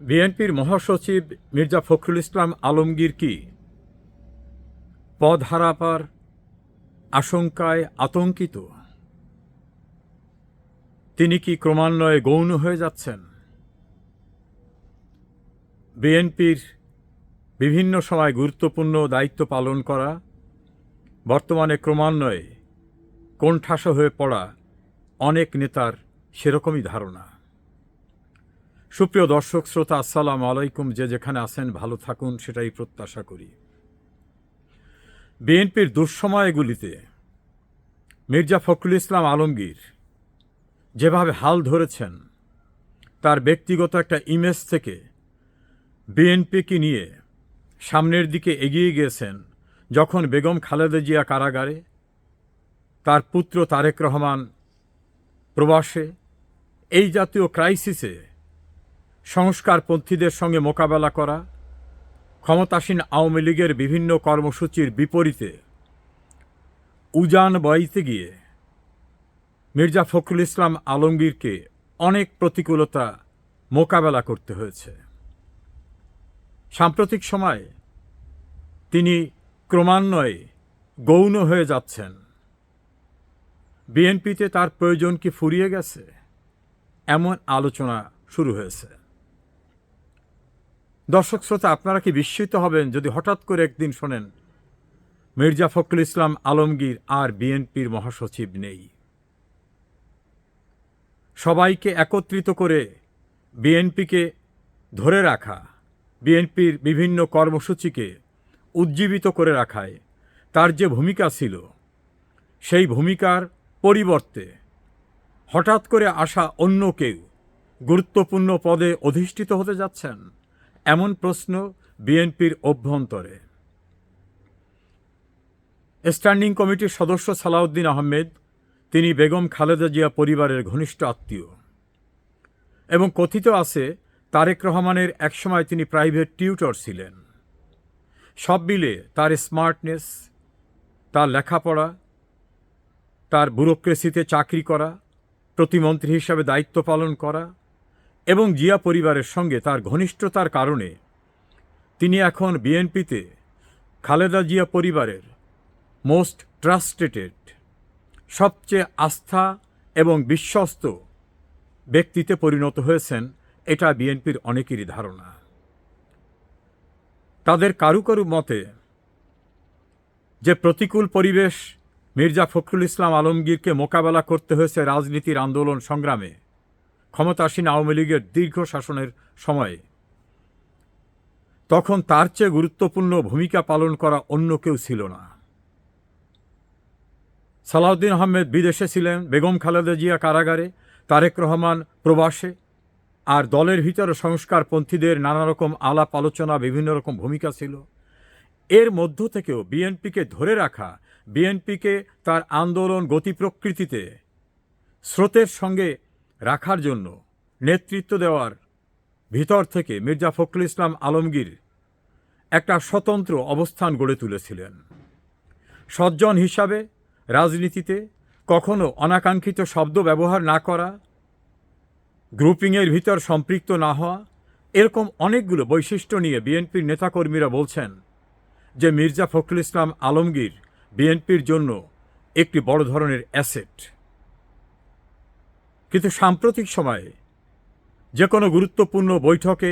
বিএনপির মহাসচিব মির্জা ফখরুল ইসলাম আলমগীর কি? পদ হারাপার আশঙ্কায় আতঙ্কিত। তিনি কি ক্রমান্বয়ে গৌণ হয়ে যাচ্ছেন? বিএনপির বিভিন্ন সময় গুরুত্বপূর্ণ দায়িত্ব পালন করা, বর্তমানে ক্রমান্বয়ে কোণঠাস হয়ে পড়া অনেক নেতার সেরকমই ধারণা। সুপ্রিয় দর্শক, শ্রোতা, আসসালাম আলাইকুম। যে যেখানে আছেন, ভালো থাকুন, সেটাই প্রত্যাশা করি। বিএনপির দুঃসময়গুলিতে মির্জা ফখরুল ইসলাম আলমগীর যেভাবে হাল ধরেছেন, তার ব্যক্তিগত একটা ইমেজ থেকে বিএনপিকে নিয়ে সামনের দিকে এগিয়ে গিয়েছেন যখন বেগম খালেদা জিয়া কারাগারে, তার পুত্র তারেক রহমান প্রবাসে, এই জাতীয় ক্রাইসিসে সংস্কারপন্থীদের সঙ্গে মোকাবেলা করা, ক্ষমতাসীন আওয়ামী লীগের বিভিন্ন কর্মসূচির বিপরীতে উজান বইতে গিয়ে মির্জা ফখরুল ইসলাম আলমগীরকে অনেক প্রতিকূলতা মোকাবেলা করতে হয়েছে। সাম্প্রতিক সময়ে তিনি ক্রমান্বয়ে গৌণ হয়ে যাচ্ছেন। বিএনপিতে তার প্রয়োজন কি ফুরিয়ে গেছে? এমন আলোচনা শুরু হয়েছে। দর্শক শ্রোতা, আপনারা কি বিস্মিত হবেন যদি হঠাৎ করে একদিন শোনেন, মির্জা ফখরুল ইসলাম আলমগীর আর বিএনপির মহাসচিব নেই। সবাইকে একত্রিত করে বিএনপিকে ধরে রাখা, বিএনপির বিভিন্ন কর্মসূচিকে উজ্জীবিত করে রাখায় তার যে ভূমিকা ছিল, সেই ভূমিকার পরিবর্তে হঠাৎ করে আসা অন্য কেউ গুরুত্বপূর্ণ পদে অধিষ্ঠিত হতে যাচ্ছেন? এমন প্রশ্ন বিএনপির অভ্যন্তরে। স্ট্যান্ডিং কমিটির সদস্য সালাউদ্দিন আহমেদ, তিনি বেগম খালেদা জিয়া পরিবারের ঘনিষ্ঠ আত্মীয়। এবং কথিত আছে, তারেক রহমানের একসময় তিনি প্রাইভেট টিউটর ছিলেন। সব মিলে তার স্মার্টনেস, তার লেখাপড়া, তার ব্যুরোক্রেসিতে চাকরি করা, প্রতিমন্ত্রী হিসাবে দায়িত্ব পালন করা এবং জিয়া পরিবারের সঙ্গে তার ঘনিষ্ঠতার কারণে তিনি এখন বিএনপিতে খালেদা জিয়া পরিবারের মোস্ট ট্রাস্টেটেড, সবচেয়ে আস্থা এবং বিশ্বস্ত ব্যক্তিতে পরিণত হয়েছেন এটা বিএনপির অনেকেরই ধারণা। তাদের কারু কারু মতে যে প্রতিকূল পরিবেশ মির্জা ফখরুল ইসলাম আলমগীরকে মোকাবেলা করতে হয়েছে রাজনীতির আন্দোলন সংগ্রামে ক্ষমতাসীন আওয়ামী লীগের দীর্ঘ শাসনের সময়ে। তখন তার চেয়ে গুরুত্বপূর্ণ ভূমিকা পালন করা অন্য কেউ ছিল না। সালাউদ্দিন আহমেদ বিদেশে ছিলেন, বেগম খালেদা জিয়া কারাগারে, তারেক রহমান প্রবাসে, আর দলের ভিতরে সংস্কারপন্থীদের নানা রকম আলাপ আলোচনা, বিভিন্ন রকম ভূমিকা ছিল। এর মধ্য থেকেও বিএনপিকে ধরে রাখা, বিএনপিকে তার আন্দোলন গতি প্রকৃতিতে স্রোতের সঙ্গে রাখার জন্য নেতৃত্ব দেওয়ার ভিতর থেকে মির্জা ফখরুল ইসলাম আলমগীর একটা স্বতন্ত্র অবস্থান গড়ে তুলেছিলেন। সজ্জন হিসাবে রাজনীতিতে কখনো অনাকাঙ্ক্ষিত শব্দ ব্যবহার না করা, গ্রুপিংয়ের ভিতর সম্পৃক্ত না হওয়া, এরকম অনেকগুলো বৈশিষ্ট্য নিয়ে বিএনপির নেতাকর্মীরা বলছেন যে মির্জা ফখরুল ইসলাম আলমগীর বিএনপির জন্য একটি বড় ধরনের অ্যাসেট। কিন্তু সাম্প্রতিক সময়ে যে কোনো গুরুত্বপূর্ণ বৈঠকে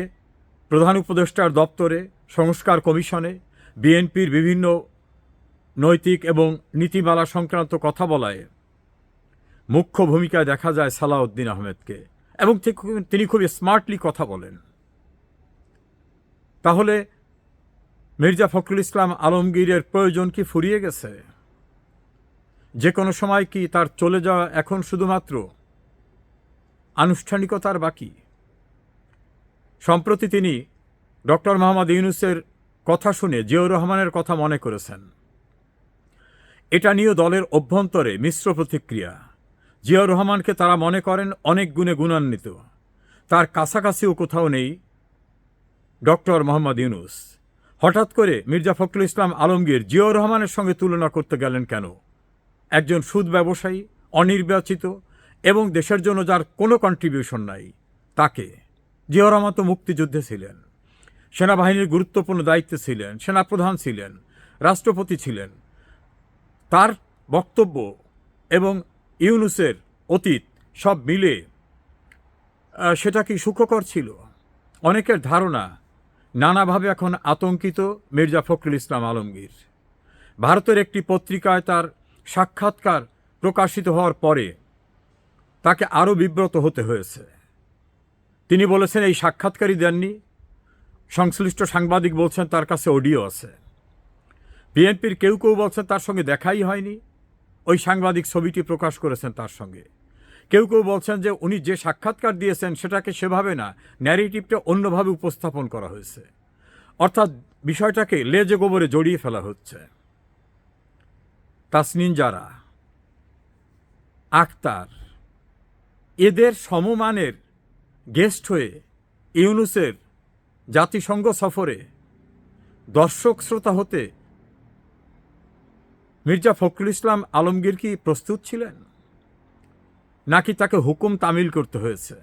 প্রধান উপদেষ্টার দপ্তরে, সংস্কার কমিশনে, বিএনপির বিভিন্ন নৈতিক এবং নীতিমালা সংক্রান্ত কথা বলায় মুখ্য ভূমিকায় দেখা যায় সালাউদ্দিন আহমেদকে এবং তিনি খুব স্মার্টলি কথা বলেন। তাহলে মির্জা ফখরুল ইসলাম আলমগীরের প্রয়োজন কি ফুরিয়ে গেছে? যে কোনো সময় কি তার চলে যাওয়া এখন শুধুমাত্র আনুষ্ঠানিকতার বাকি। সম্প্রতি তিনি ডক্টর মোহাম্মদ ইউনুসের কথা শুনে জিয়াউর রহমানের কথা মনে করেছেন। এটা নিয়েও দলের অভ্যন্তরে মিশ্র প্রতিক্রিয়া। জিয়াউর রহমানকে তারা মনে করেন অনেক গুণে গুণান্বিত। তার কাছাকাছিও কোথাও নেই ডক্টর মোহাম্মদ ইউনুস। হঠাৎ করে মির্জা ফখরুল ইসলাম আলমগীর জিয়াউর রহমানের সঙ্গে তুলনা করতে গেলেন কেন? একজন সুদ ব্যবসায়ী, অনির্বাচিত এবং দেশের জন্য যার কোনো কন্ট্রিবিউশন নাই, তাকে। জিয়া রহমান তো মুক্তিযুদ্ধে ছিলেন। সেনাবাহিনীর গুরুত্বপূর্ণ দায়িত্বে ছিলেন, সেনাপ্রধান ছিলেন, রাষ্ট্রপতি ছিলেন। তার বক্তব্য এবং ইউনুসের অতীত সব মিলে সেটা কি সুখকর ছিল? অনেকের ধারণা, নানাভাবে এখন আতঙ্কিত মির্জা ফখরুল ইসলাম আলমগীর। ভারতের একটি পত্রিকায় তার সাক্ষাৎকার প্রকাশিত হওয়ার পরে তাকে আরও বিব্রত হতে হয়েছে। তিনি বলেছেন, এই সাক্ষাৎকারই দেননি। সংশ্লিষ্ট সাংবাদিক বলছেন, তার কাছে অডিও আছে। বিএনপির কেউ কেউ বলছেন, তার সঙ্গে দেখাই হয়নি। ওই সাংবাদিক ছবিটি প্রকাশ করেছেন তার সঙ্গে। কেউ কেউ বলছেন যে, উনি যে সাক্ষাৎকার দিয়েছেন, সেটাকে সেভাবে না, ন্যারেটিভটা অন্যভাবে উপস্থাপন করা হয়েছে। অর্থাৎ বিষয়টাকে লেজে গোবরে জড়িয়ে ফেলা হচ্ছে। তাসনিন যারা আক্তার এদের সমমানের গেস্ট হয়ে ইউনুসের জাতিসংঘ সফরে দর্শক শ্রোতা হতে মির্জা ফখরুল ইসলাম আলমগীর কি প্রস্তুত ছিলেন? নাকি তাকে হুকুম তামিল করতে হয়েছে?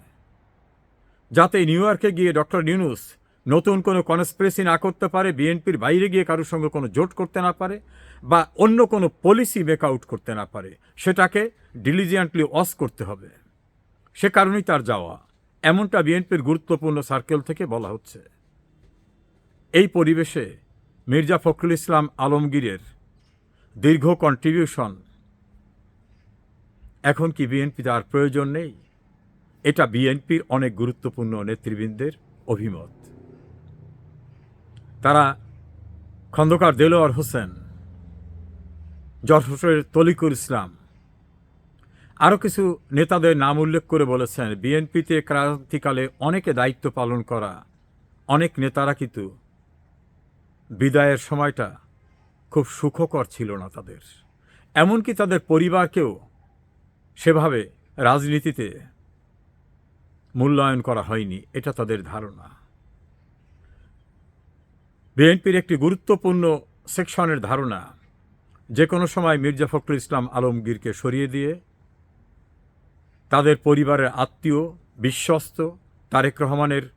যাতে নিউ ইয়র্কে গিয়ে ডক্টর নিউনুস নতুন কোনো কনস্পিরেসি না করতে পারে, বিএনপির বাইরে গিয়ে কারোর সঙ্গে কোনো জোট করতে না পারে, বা অন্য কোনো পলিসি মেক আউট করতে না পারে, সেটাকে ডিলিজিয়ান্টলি অস করতে হবে। সে কারণেই তার যাওয়া। এমনটা বিএনপির গুরুত্বপূর্ণ সার্কেল থেকে বলা হচ্ছে। এই পরিবেশে মির্জা ফখরুল ইসলাম আলমগীরের দীর্ঘ কন্ট্রিবিউশন এখন কি বিএনপি তার প্রয়োজন নেই? এটা বিএনপির অনেক গুরুত্বপূর্ণ নেতৃবৃন্দের অভিমত। তারা খন্দকার দেলোয়ার হোসেন যশোরের তলিকুল ইসলাম আরও কিছু নেতাদের নাম উল্লেখ করে বলেছেন, বিএনপিতে ক্রান্তিকালে অনেকে দায়িত্ব পালন করা, অনেক নেতারা কিন্তু বিদায়ের সময়টা খুব সুখকর ছিল না তাদের। এমনকি তাদের পরিবারকেও সেভাবে রাজনীতিতে মূল্যায়ন করা হয়নি, এটা তাদের ধারণা। বিএনপির একটি গুরুত্বপূর্ণ সেকশনের ধারণা যে কোনো সময় মির্জা ফখরুল ইসলাম আলমগীরকে সরিয়ে দিয়ে তাদের পরিবারের আত্মীয়, বিশ্বস্ত, তারেক রহমানের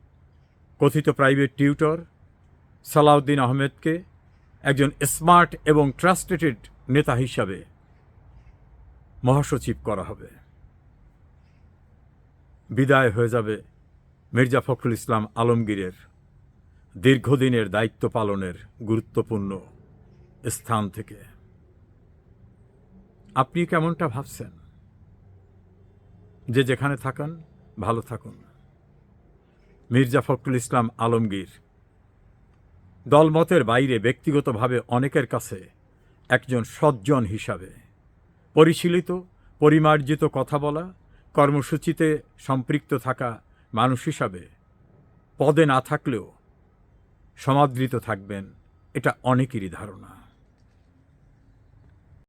কথিত প্রাইভেট টিউটর সালাউদ্দিন আহমেদকে একজন স্মার্ট এবং ট্রাস্টেটেড নেতা হিসাবে মহাসচিব করা হবে। বিদায় হয়ে যাবে মির্জা ফখরুল ইসলাম আলমগীরের দীর্ঘদিনের দায়িত্ব পালনের গুরুত্বপূর্ণ স্থান থেকে। আপনি কেমনটা ভাবছেন? যে যেখানে থাকেন, ভালো থাকুন। মির্জা ফখরুল ইসলাম আলমগীর, দলমতের বাইরে ব্যক্তিগতভাবে অনেকের কাছে একজন সজ্জন হিসাবে পরিশীলিত, পরিমার্জিত কথা বলা, কর্মসূচিতে সম্পৃক্ত থাকা মানুষ হিসাবে পদে না থাকলেও সমাদৃত থাকবেন, এটা অনেকেরই ধারণা।